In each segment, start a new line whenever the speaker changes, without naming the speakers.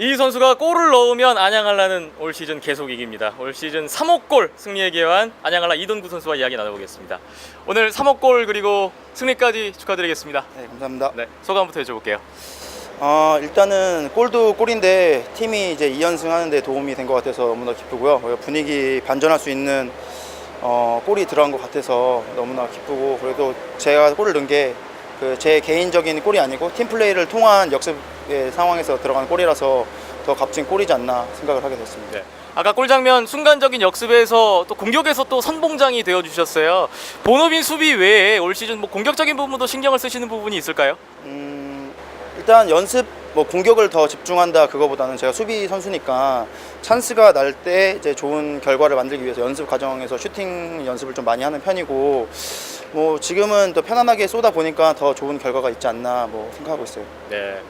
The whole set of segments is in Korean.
이 선수가 골을 넣으면 안양할라는 올 시즌 계속 이깁니다. 올 시즌 3호 골 승리에 기여한 안양할라 이동구 선수와 이야기 나눠보겠습니다. 오늘 3호 골 그리고 승리까지 축하드리겠습니다.
네, 감사합니다.
네, 소감부터 여쭤볼게요.
어, 일단은 골도 골인데 팀이 이제 2연승 하는데 도움이 된 것 같아서 너무나 기쁘고요. 분위기 반전할 수 있는 어, 골이 들어간 것 같아서 너무나 기쁘고 그래도 제가 골을 넣은 게 그 제 개인적인 골이 아니고 팀 플레이를 통한 역습의 상황에서 들어간 골이라서 더 값진 골이지 않나 생각을 하게 됐습니다.
네. 아까 골 장면 순간적인 역습에서 또 공격에서 또 선봉장이 되어 주셨어요. 본업인 수비 외에 올 시즌 뭐 공격적인 부분도 신경을 쓰시는 부분이 있을까요?
음, 일단 연습 뭐 공격을 더 집중한다 그거보다는 제가 수비 선수니까 찬스가 날 때 이제 좋은 결과를 만들기 위해서 연습 과정에서 슈팅 연습을 좀 많이 하는 편이고 뭐 지금은 더 편안하게 쏘다 보니까 더 좋은 결과가 있지 않나 뭐 생각하고 있어요.
네.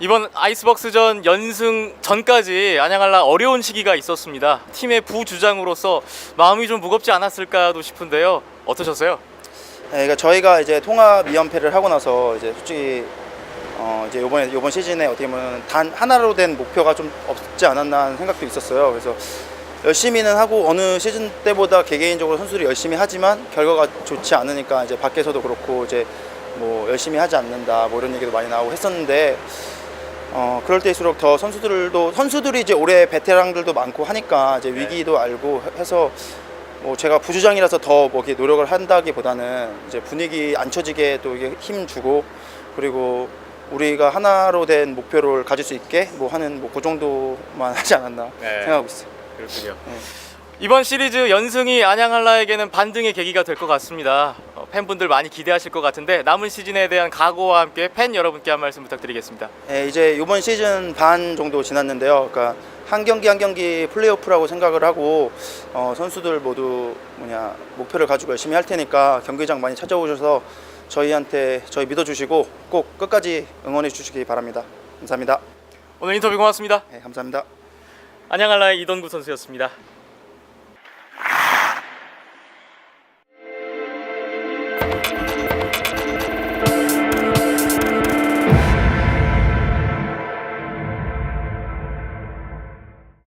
이번 아이스박스전 연승 전까지 안양할라 어려운 시기가 있었습니다. 팀의 부주장으로서 마음이 좀 무겁지 않았을까도 싶은데요. 어떠셨어요?
네, 그러니까 저희가 이제 통합 2연패를 하고 나서 이제 솔직히 어 이제 요번에 요번 시즌에 어떻게 보면 단 하나로 된 목표가 좀 없지 않았나 하는 생각도 있었어요. 그래서 열심히는 하고 어느 시즌 때보다 개개인적으로 선수들이 열심히 하지만 결과가 좋지 않으니까 이제 밖에서도 그렇고 이제 뭐 열심히 하지 않는다 뭐 이런 얘기도 많이 나오고 했었는데 어 그럴 때일수록 더 선수들도 선수들이 이제 올해 베테랑들도 많고 하니까 이제 위기도 알고 해서 뭐 제가 부주장이라서 더 뭐 이렇게 노력을 한다기보다는 이제 분위기 안 처지게 또 이게 힘 주고 그리고 우리가 하나로 된 목표를 가질 수 있게 뭐 하는 뭐 그 정도만 하지 않았나
네.
생각하고 있어요.
그렇군요.
네.
이번 시리즈 연승이 안양할라에게는 반등의 계기가 될 것 같습니다. 어, 팬분들 많이 기대하실 것 같은데 남은 시즌에 대한 각오와 함께 팬 여러분께 한 말씀 부탁드리겠습니다.
네, 이제 이번 시즌 반 정도 지났는데요. 그러니까 한 경기 한 경기 플레이오프라고 생각을 하고 어, 선수들 모두 뭐냐 목표를 가지고 열심히 할 테니까 경기장 많이 찾아오셔서 저희한테 저희 믿어주시고 꼭 끝까지 응원해 주시기 바랍니다. 감사합니다.
오늘 인터뷰 고맙습니다.
네, 감사합니다.
안양할라의 이동구 선수였습니다.